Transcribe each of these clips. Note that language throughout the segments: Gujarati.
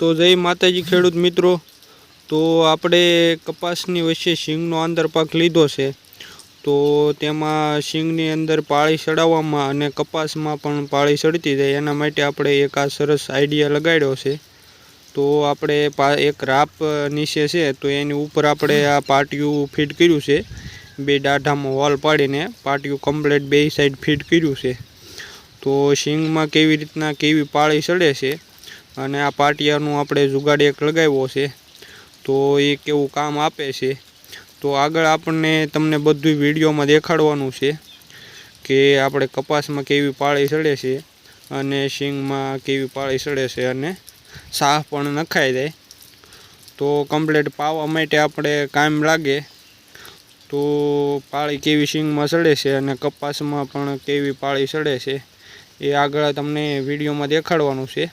તો જય માતાજી ખેડૂત મિત્રો. તો આપણે કપાસની વચ્ચે શીંગનો આંતરપાક લીધો છે. તો તેમાં શીંગની અંદર પાળી ચડાવવામાં અને કપાસમાં પણ પાળી ચડતી જાય. એના માટે આપણે એક આ સરસ આઈડિયા લગાડ્યો છે. તો આપણે એક રાપ નીચે છે, તો એની ઉપર આપણે આ પાટિયું ફિટ કર્યું છે. બે દાઢામાં હોલ પાડીને પાટિયું કમ્પ્લેટ બે સાઈડ ફિટ કર્યું છે. તો શીંગમાં કેવી રીતના કેવી પાળી ચડે છે અને આ પાટિયાનું આપણે જુગાડ એક લગાવ્યો છે. તો એ કેવું કામ આપે છે. તો આગળ આપણને તમને બધું વિડીયોમાં દેખાડવાનું છે કે આપણે કપાસમાં કેવી પાળી ચડે છે અને શીંગમાં કેવી પાળી ચડે છે અને સાફ પણ નખાઈ જાય. તો કમ્પ્લેટ પાવા માટે આપણે કામ લાગે. તો પાળી કેવી શીંગમાં ચડે છે અને કપાસમાં પણ કેવી પાળી ચડે છે એ આગળ તમને વિડીયોમાં દેખાડવાનું છે.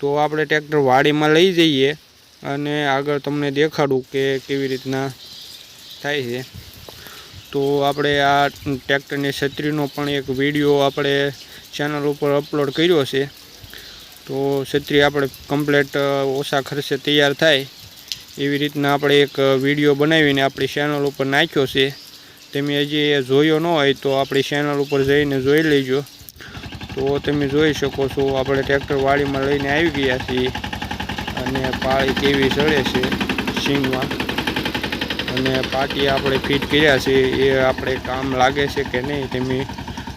તો આપણે ટ્રેક્ટર વાડીમાં લઈ જઈએ અને આગળ તમને દેખાડું કે કેવી રીતના થાય છે. તો આપણે આ ટ્રેક્ટરની છત્રીનો પણ એક વીડિયો આપણે ચેનલ ઉપર અપલોડ કર્યો છે. તો છત્રી આપણે કમ્પ્લેટ ઓછા ખર્ચે તૈયાર થાય. એવી રીતના આપણે એક વીડિયો બનાવીને આપણી ચેનલ ઉપર નાખ્યો છે. તમે હજી જોયો ન હોય તો આપણી ચેનલ ઉપર જઈને જોઈ લેજો. તો તમે જોઈ શકો છો, આપણે ટ્રેક્ટર વાડીમાં લઈને આવી ગયા છીએ અને પાળી કેવી ચડે છે સિંગમાં અને પાટી આપણે ફિટ કર્યા છે, એ આપણે કામ લાગે છે કે નહીં તમે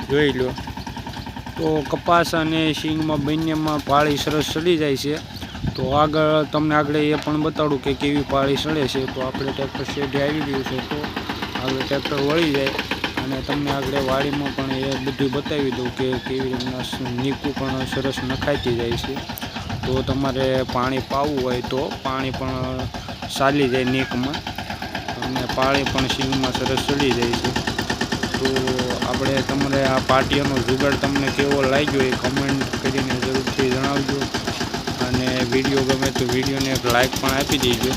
જોઈ લો. તો કપાસ અને સિંગમાં બંનેમાં પાળી સરસ ચડી જાય છે. તો આગળ તમને આગળ એ પણ બતાડું કે કેવી પાળી ચડે છે. તો આપણે ટ્રેક્ટર શેઢી આવી ગયું છે, તો આગળ ટ્રેક્ટર વળી જાય. અને તમને આગળ વાડીમાં પણ એ બધું બતાવી દઉં કે કેવી રીતના નીકું પણ સરસ નખાતી જાય છે. તો તમારે પાણી પાવું હોય તો પાણી પણ ચાલી જાય નીકમાં. અને પાણી પણ શીંગમાં સરસ ચડી જાય છે. તો આપણે તમારે આ પાટિયાનો જુગાડ તમને કેવો લાગ્યો એ કમેન્ટ કરીને જરૂરથી જણાવજો. અને વીડિયો ગમે તો વિડીયોને એક લાઈક પણ આપી દેજો.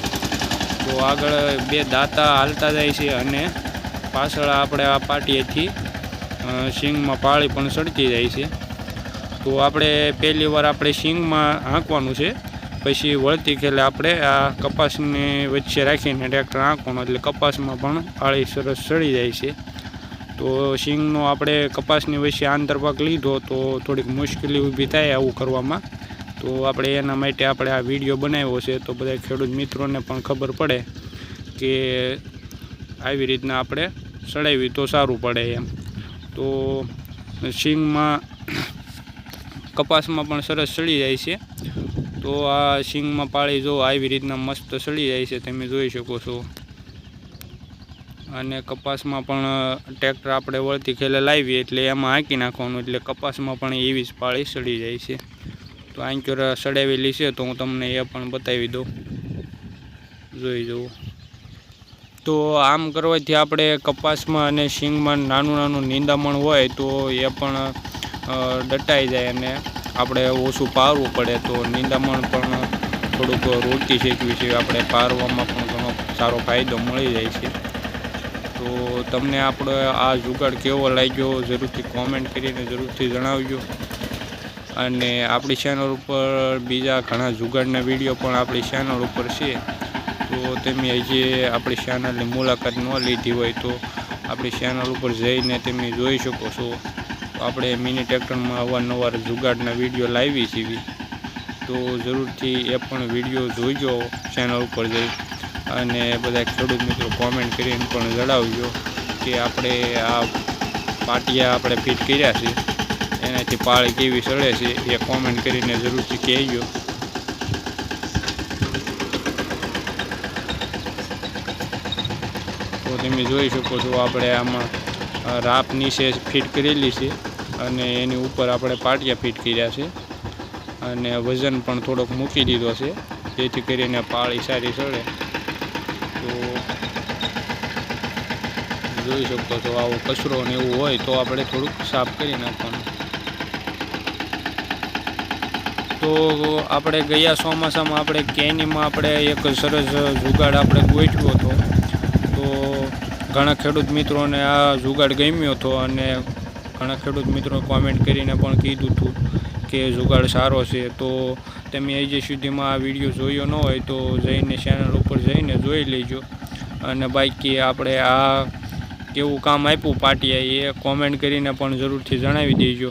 તો આગળ બે દાંતા હાલતા જાય છે અને પાછળ આપણે આ પાટીએથી શીંગમાં પાળી પણ સડતી જાય છે. તો આપણે પહેલી વાર આપણે શીંગમાં હાંકવાનું છે. પછી વળતી ખેલે આપણે આ કપાસની વચ્ચે રાખીને ટ્રેક્ટર હાંકવાનું, એટલે કપાસમાં પણ પાળી સરસ સડી જાય છે. તો શીંગનો આપણે કપાસની વચ્ચે આંતરપાક લીધો તો થોડીક મુશ્કેલી ઊભી થાય આવું કરવામાં. તો આપણે એના માટે આપણે આ વીડિયો બનાવ્યો છે, તો બધા ખેડૂત મિત્રોને પણ ખબર પડે કે આવી રીતના આપણે ચડાવી તો સારું પડે એમ. તો શીંગમાં કપાસમાં પણ સરસ ચડી જાય છે. તો આ શીંગમાં પાળી જો આવી રીતના મસ્ત ચડી જાય છે તમે જોઈ શકો છો. અને કપાસમાં પણ ટ્રેક્ટર આપણે વળતી ખેલે લાવીએ એટલે એમાં હાંકી નાખવાનું એટલે કપાસમાં પણ એવી જ પાળી ચડી જાય છે. તો આંક્યોર સડાવેલી છે તો હું તમને એ પણ બતાવી દઉં. જોઈ જુઓ. તો આમ કરવાથી આપણે કપાસમાં અને શીંગમાં નાનું નાનું નિંદામણ હોય તો એ પણ દટાઈ જાય અને આપણે ઓછું પારવું પડે તો નિંદામણ પણ થોડુંક રોટી શેકવી છે. આપણે પારવામાં પણ ઘણો સારો ફાયદો મળી જાય છે. તો તમને આપણો આ જુગાડ કેવો લાગ્યો જરૂરથી કોમેન્ટ કરીને જરૂરથી જણાવજો. અને આપણી ચેનલ ઉપર બીજા ઘણા જુગાડના વીડિયો પણ આપણી ચેનલ ઉપર છે. તો તમે હજી આપણી ચેનલની મુલાકાત ન લીધી હોય તો આપણી ચેનલ ઉપર જઈને તમે જોઈ શકો છો. આપણે મિની ટ્રેક્ટરમાં અવારનવાર જુગાડના વીડિયો લાવી છીએ. તો જરૂરથી એ પણ વીડિયો જોઈજો ચેનલ ઉપર જઈ. અને બધા ખેડૂત મિત્રો કોમેન્ટ કરીને પણ જણાવજો કે આપણે આ પાટિયા આપણે ફિટ કર્યા છે. એનાથી પાળી કેવી સડે છે એ કોમેન્ટ કરીને જરૂરથી કહેજો. તો તમે જોઈ શકો છો આપણે આમાં રાપ નીચે ફિટ કરેલી છે અને એની ઉપર આપણે પાટિયા ફિટ કર્યા છે અને વજન પણ થોડોક મૂકી દીધો છે, જેથી કરીને પાળી સારી સડે તો જોઈ શકો છો આવો કચરો ને એવું હોય તો આપણે થોડુંક સાફ કરી નાખવાનું. તો આપણે ગયા ચોમાસામાં આપણે કેનીમાં આપણે એક સરસ જુગાડ આપણે ગોઠવ્યો હતો. ઘણા ખેડૂત મિત્રોને આ જુગાડ ગમ્યો હતો અને ઘણા ખેડૂત મિત્રો કોમેન્ટ કરીને પણ કીધું હતું કે જુગાડ સારો છે. તો તમે હજી સુધીમાં આ વીડિયો જોયો ન હોય તો જઈને ચેનલ ઉપર જઈને જોઈ લેજો. અને બાકી આપણે આ કેવું કામ આપ્યું પાટિયા એ કોમેન્ટ કરીને પણ જરૂરથી જણાવી દેજો.